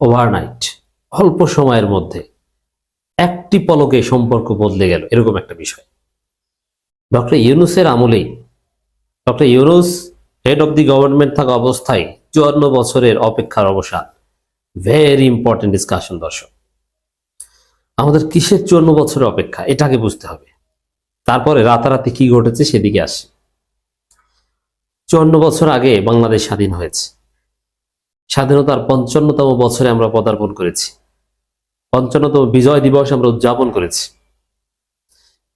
Overnight অল্প সময়ের মধ্যে একটি পলকে সম্পর্ক বদলে গেল, এরকম একটা বিষয়। ডক্টর ইউনুসের আমলেই, doctor Yunus head of the government থাকা অবস্থায় চুয়ান্ন বছরের অপেক্ষার অবসান। ভেরি ইম্পর্টেন্ট ডিসকাশন দর্শক। আমাদের কিসের চুয়ান্ন বছরের অপেক্ষা এটাকে বুঝতে হবে। তারপরে রাতারাতি কি ঘটেছে সেদিকে আসি। চুয়ান্ন বছর আগে বাংলাদেশ স্বাধীন হয়েছে। স্বাধীনতার পঞ্চান্নতম বছরে আমরা পদার্পণ করেছি। পঞ্চান্নতম বিজয় দিবস আমরা উদযাপন করেছি।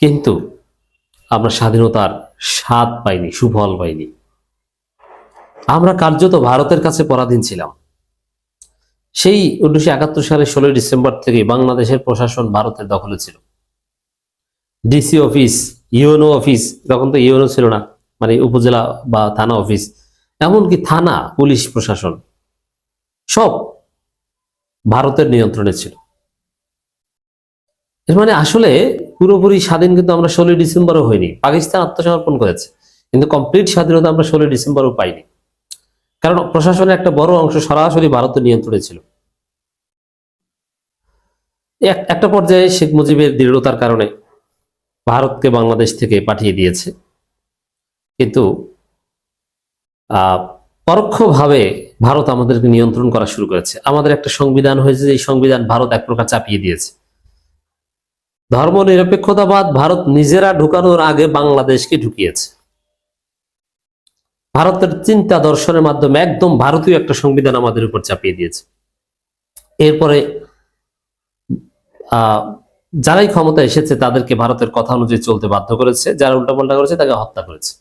কিন্তু আমরা স্বাধীনতার স্বাদ পাইনি সুফল পাইনি। আমরা কার্যত ভারতের কাছে পরাধীন ছিলাম। সেই উনিশশো একাত্তর সালের ষোলোই ডিসেম্বর থেকে বাংলাদেশের প্রশাসন ভারতের দখলে ছিল। ডিসি অফিস, ইউএনও অফিস, তখন তো ইউএনও ছিল না মানে উপজেলা বা থানা অফিস, এমনকি থানা, পুলিশ প্রশাসন। সব ভারতের নিয়ন্ত্রণে ছিল। এর মানে আসলে পুরোপুরি স্বাধীন কিন্তু আমরা ষোলোই ডিসেম্বরও হয়নি। পাকিস্তান আত্মসমর্পণ করেছে, কিন্তু কমপ্লিট স্বাধীনতা আমরা ষোলোই ডিসেম্বরও পাইনি। কারণ প্রশাসনের একটা বড় অংশ সরাসরি ভারতের নিয়ন্ত্রণে ছিল। এক- একটা পর্যায়ে শেখ মুজিবের দৃঢ়তার কারণে ভারতকে বাংলাদেশ থেকে পাঠিয়ে দিয়েছে। কিন্তু পরোক্ষভাবে ভারত আমাদেরকে নিয়ন্ত্রণ করা শুরু করেছে। আমাদের একটা সংবিধান হয়েছে এই সংবিধান ভারত এক প্রকার চাপিয়ে দিয়েছে। ধর্ম নিরপেক্ষতাবাদ ভারত নিজেরা ঢুকানোর আগে বাংলাদেশকে ঢুকিয়েছে। ভারতের চিন্তা দর্শনের মাধ্যমে একদম ভারতীয় একটা সংবিধান আমাদের উপর চাপিয়ে দিয়েছে। এরপরে যারাই ক্ষমতা এসেছে তাদেরকে ভারতের কথা অনুযায়ী চলতে বাধ্য করেছে, যারা উল্টাপাল্টা করেছে তাকে হত্যা করেছে।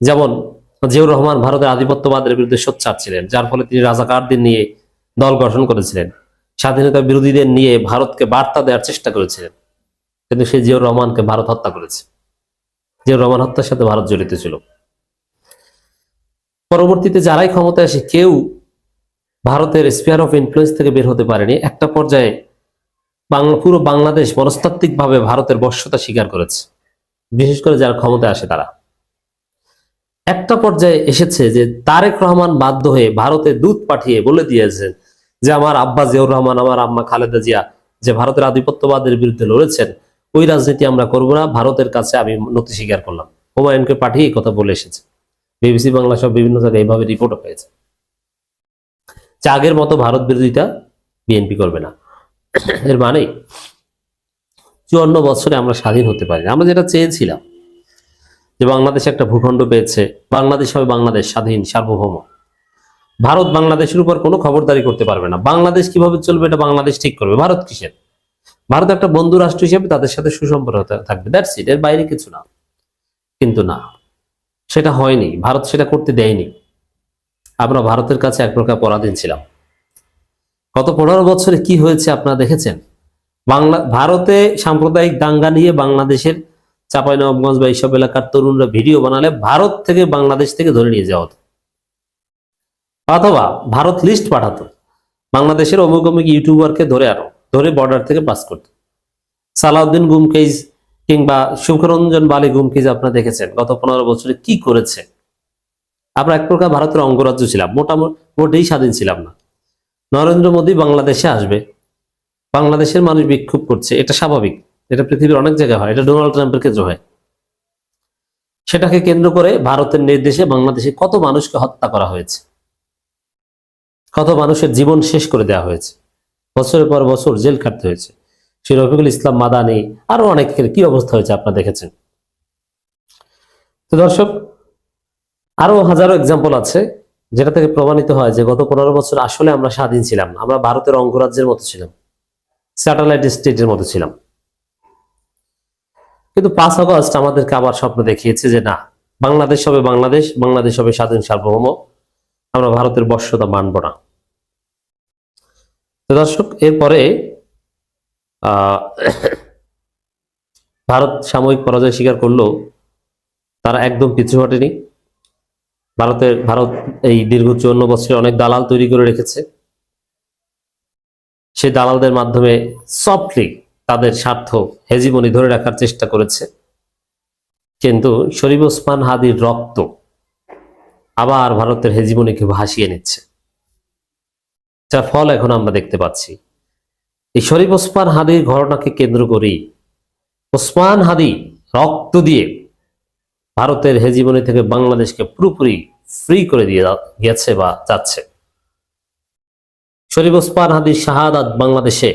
যেমন জিয়াউর রহমান ভারতের আধিপত্যবাদের বিরুদ্ধে সোচ্চার ছিলেন, যার ফলে তিনি রাজাকারদের নিয়ে দল গঠন করেছিলেন, স্বাধীনতা বিরোধীদের নিয়ে ভারতকে বার্তা দেওয়ার চেষ্টা করেছিলেন, কিন্তু সেই জিয়াউর রহমানকে ভারত হত্যা করেছে। জিয়াউর রহমান হত্যার সাথে ভারত জড়িত ছিল। পরবর্তীতে যারাই ক্ষমতা আসে, কেউ ভারতের স্পিয়ার অফ ইনফ্লুয়েন্স থেকে বের হতে পারেনি। একটা পর্যায়ে বাংলা পুরো বাংলাদেশ মনস্তাত্ত্বিকভাবে ভারতের বশ্যতা স্বীকার করেছে, বিশেষ করে যারা ক্ষমতায় আসে তারা। একটা পর্যায়ে এসেছে যে তারেক রহমান বাধ্য হয়ে ভারতে দূত পাঠিয়ে বলে দিয়েছেন যে আমার আব্বা জিয়াউর রহমান, আমার আম্মা খালেদা জিয়া যে ভারতের আধিপত্যবাদের বিরুদ্ধে লড়েছেন, ওই রাজনীতি আমরা করব না, ভারতের কাছে আমি নথি স্বীকার করলাম। হুমায়ুনকে পাঠিয়ে কথা বলে এসেছে। বিবিসি বাংলা সব বিভিন্ন জায়গায় এইভাবে রিপোর্ট পেয়েছে। যে আগের মতো ভারত বিরোধিতা বিএনপি করবে না। এর মানে চুয়ান্ন বছরে আমরা স্বাধীন হতে পারি আমরা যেটা চেয়েছিলাম যে বাংলাদেশ একটা ভূখণ্ড পেয়েছে, বাংলাদেশ হবে বাংলাদেশ স্বাধীন, সার্বভৌম। ভারত বাংলাদেশের উপর কোনো খবরদারি করতে পারবে না। বাংলাদেশ কীভাবে চলবে এটা বাংলাদেশ ঠিক করবে। ভারত কিসের? ভারত একটা বন্ধু রাষ্ট্র হিসেবে তাদের সাথে সুসম্পর্ক থাকবে। দ্যাটস ইট এর বাইরে কিছু না। কিন্তু না, সেটা হয়নি। ভারত সেটা করতে দেয়নি। আমরা ভারতের কাছে এক প্রকার পরাধীন ছিলাম। গত পনেরো বছরে কি হয়েছে আপনারা দেখেছেন? বাংলা ভারতে সাম্প্রদায়িক দাঙ্গা নিয়ে বাংলাদেশের চাঁপাইনবাবগঞ্জ বা এইসব এলাকার তরুণরা ভিডিও বানালে ভারত থেকে বাংলাদেশ থেকে ধরে নিয়ে যাওয়া হতো। অথবা ভারত লিস্ট পাঠাতো। বাংলাদেশের অমুক অমুক ইউটিউবারকে ধরে আনো, ধরে বর্ডার থেকে পাস করতো। সালাউদ্দিন গুমকেজ কিংবা সুখরঞ্জন বালি গুমকেজ আপনারা দেখেছেন, গত পনেরো বছরে কি করেছে? আমরা এক প্রকার ভারতের অঙ্গরাজ্য ছিলাম মোটামুটি মোটেই স্বাধীন ছিলাম না। নরেন্দ্র মোদী বাংলাদেশে আসবে। বাংলাদেশের মানুষ বিক্ষোভ করছে, এটা স্বাভাবিক। এটা পৃথিবীর অনেক জায়গায় হয়, এটা ডোনাল্ড ট্রাম্পের ক্ষেত্রে হয়। সেটাকে কেন্দ্র করে ভারতের নির্দেশে বাংলাদেশে কত মানুষকে হত্যা করা হয়েছে? কত মানুষের জীবন শেষ করে দেওয়া হয়েছে? বছরের পর বছর জেল কাটতে হয়েছে। সে রফিকুল ইসলাম, মাদানি, আরও অনেকের কি অবস্থা হয়েছে আপনারা দেখেছেন? তো দর্শক, আরও হাজারো এক্সাম্পল আছে যেটা থেকে প্রমাণিত হয় যে গত পনেরো বছর আসলে আমরা স্বাধীন ছিলাম আমরা ভারতের অঙ্গরাজ্যের মতো ছিলাম। স্যাটেলাইট স্টেটের মতো ছিলাম। কিন্তু পাঁচ আগস্ট আমাদেরকে আবার স্বপ্ন দেখিয়েছে যে না, বাংলাদেশ হবে বাংলাদেশ বাংলাদেশ হবে স্বাধীন সার্বভৌম, আমরা ভারতের বর্ষতা মানব না। দর্শক, এরপরে ভারত সাময়িক পরাজয় স্বীকার করলেও তারা একদম পিছু হটেনি। ভারতের, ভারত এই দীর্ঘ চুয়ান্ন বছরে অনেক দালাল তৈরি করে রেখেছে। সেই দালালদের মাধ্যমে সফটলি তাদের স্বার্থ হেজিমনি ধরে রাখার চেষ্টা করেছে। কিন্তু শরীফ ওসমান হাদির রক্ত আবার ভারতের হেজিমনিকে ভাসিয়ে নিচ্ছে। যার ফল এখন আমরা দেখতে পাচ্ছি। এই শরীফ ওসমান হাদির ঘটনাকে কেন্দ্র করেই ওসমান হাদি রক্ত দিয়ে ভারতের হেজিমনি থেকে বাংলাদেশকে পুরোপুরি ফ্রি করে দিয়ে গেছে বা যাচ্ছে। শরীফ ওসমান হাদির শাহাদাত বাংলাদেশে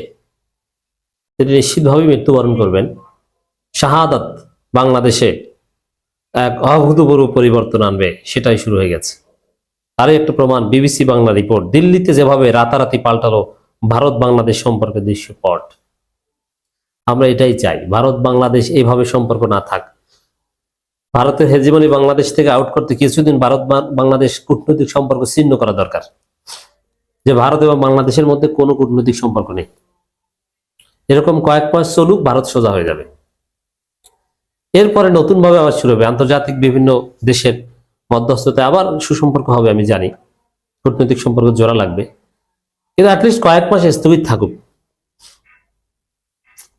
তিনি নিশ্চিতভাবেই মৃত্যুবরণ করবেন। শাহাদাত বাংলাদেশে এক অভূতপূর্ব পরিবর্তন আনবে, সেটাই শুরু হয়ে গেছে। তারই একটা প্রমাণ, বিবিসি বাংলা রিপোর্ট। দিল্লিতে যেভাবে রাতারাতি পাল্টালো ভারত বাংলাদেশ সম্পর্কে দৃশ্যপট। আমরা এটাই চাই, ভারত বাংলাদেশ এইভাবে সম্পর্ক না থাক। ভারতের হেজিমনি বাংলাদেশ থেকে আউট করতে কিছুদিন ভারত বাংলাদেশ কূটনৈতিক সম্পর্ক ছিন্ন করা দরকার। যে ভারত এবং বাংলাদেশের মধ্যে কোনো কূটনৈতিক সম্পর্ক নেই। এরকম কয়েক মাস চলুক, ভারত সোজা হয়ে যাবে। এরপরে নতুন ভাবে আবার শুরু হবে। আন্তর্জাতিক বিভিন্ন দেশের মধ্যস্থতায় আবার সুসম্পর্ক হবে, আমি জানি। কূটনৈতিক সম্পর্ক জোড়া লাগবে। কিন্তু অ্যাটলিস্ট কয়েক মাস স্থগিত থাকুক।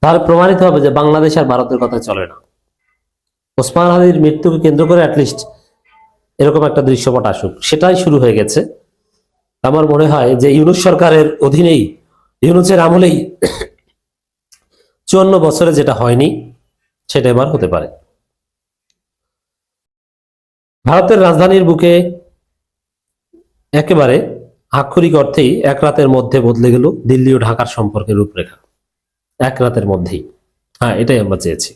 তাহলে প্রমাণিত হবে যে বাংলাদেশ আর ভারতের কথা চলে না। ওসমান আলীর মৃত্যুকে কেন্দ্র করে অ্যাটলিস্ট এরকম একটা দৃশ্যপট আসুক। সেটাই শুরু হয়ে গেছে। আমার মনে হয় যে ইউনুস সরকারের অধীনেই, ইউনুসের আমলেই চুয়ান্ন বছরে যেটা হয়নি, সেটা এবার হতে পারে। ভারতের রাজধানীর বুকে একেবারে আক্ষরিক অর্থেই এক রাতের মধ্যে বদলে গেল দিল্লি ও ঢাকার সম্পর্কের রূপরেখা। এক রাতের মধ্যেই। হ্যাঁ এটাই আমরা চেয়েছি।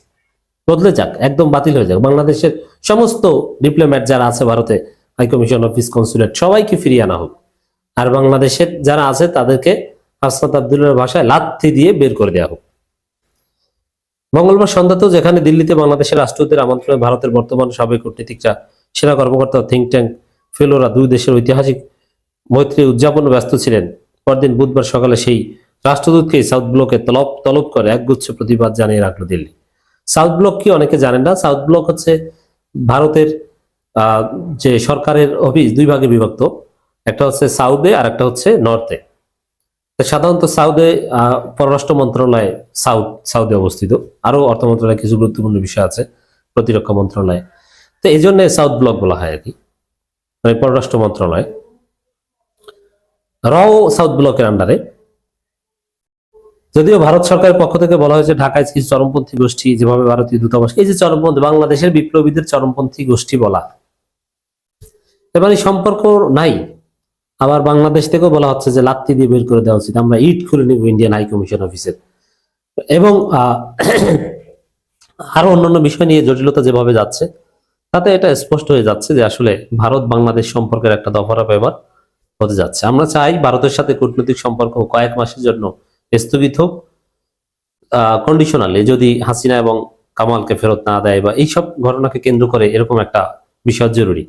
বদলে যাক, একদম বাতিল হয়ে যাক। বাংলাদেশের সমস্ত ডিপ্লোম্যাট যারা আছে ভারতে হাইকমিশন অফিস কনসুলেট, সবাইকে ফিরিয়ে আনা হোক। আর বাংলাদেশের যারা আছে, তাদেরকে হাসনাত আব্দুল্লার ভাষায় লাথি দিয়ে বের করে দেওয়া হোক। মঙ্গলবার সন্ধ্যাতেও যেখানে দিল্লিতে বাংলাদেশের রাষ্ট্রদূতের আমন্ত্রণে ভারতের বর্তমান সাবেক কূটনীতিকরা সেনা কর্মকর্তা থিঙ্ক ট্যাঙ্ক ফেলোরা দুই দেশের ঐতিহাসিক মৈত্রী উদযাপনে ব্যস্ত ছিলেন। পরদিন বুধবার সকালে সেই রাষ্ট্রদূতকে সাউথ ব্লকে তলব তলব করে একগুচ্ছ প্রতিবাদ জানিয়ে রাখল দিল্লি। সাউথ ব্লক কি অনেকে জানেন না, সাউথ ব্লক হচ্ছে ভারতের যে সরকারের অফিস, দুই ভাগে বিভক্ত। একটা হচ্ছে সাউথে আর একটা হচ্ছে নর্থে। সাধারণত আহ, পররাষ্ট্র মন্ত্রণালয় সাউথ সাউথে অবস্থিত। আরও অর্থ মন্ত্রণালয় কিছু গুরুত্বপূর্ণ বিষয় আছে প্রতিরক্ষা মন্ত্রণালয়। তো এই জন্য সাউথ ব্লক বলা হয় আর কি মানে পররাষ্ট্র মন্ত্রণালয়। রাও সাউথ ব্লকের আন্ডারে যদিও ভারত সরকারের পক্ষ থেকে বলা হয়েছে ঢাকায় কিছু চরমপন্থী গোষ্ঠী যেভাবে ভারতীয় দূতাবাস এই যে চরমপন্থী বাংলাদেশের বিপ্লবীদের চরমপন্থী গোষ্ঠী বলা। এবার এই সম্পর্ক নাই। আবার বাংলাদেশ থেকেও বলা হচ্ছে যে লাত্তি দিয়ে বের করে দেওয়া উচিত। আমরা ইট খুলে নিব ইন্ডিয়ান হাই কমিশন অফিসের এবং আরও অন্যান্য বিষয় নিয়ে জটিলতা যেভাবে যাচ্ছে, তাতে এটা স্পষ্ট হয়ে যাচ্ছে যে আসলে ভারত বাংলাদেশ সম্পর্কের একটা দফারা ব্যবহার হতে যাচ্ছে। আমরা চাই ভারতের সাথে কূটনৈতিক সম্পর্ক কয়েক মাসের জন্য স্থগিত হোক কন্ডিশনালি যদি হাসিনা এবং কামালকে ফেরত না দেয় বা এইসব ঘটনাকে কেন্দ্র করে এরকম একটা বিষয় জরুরি।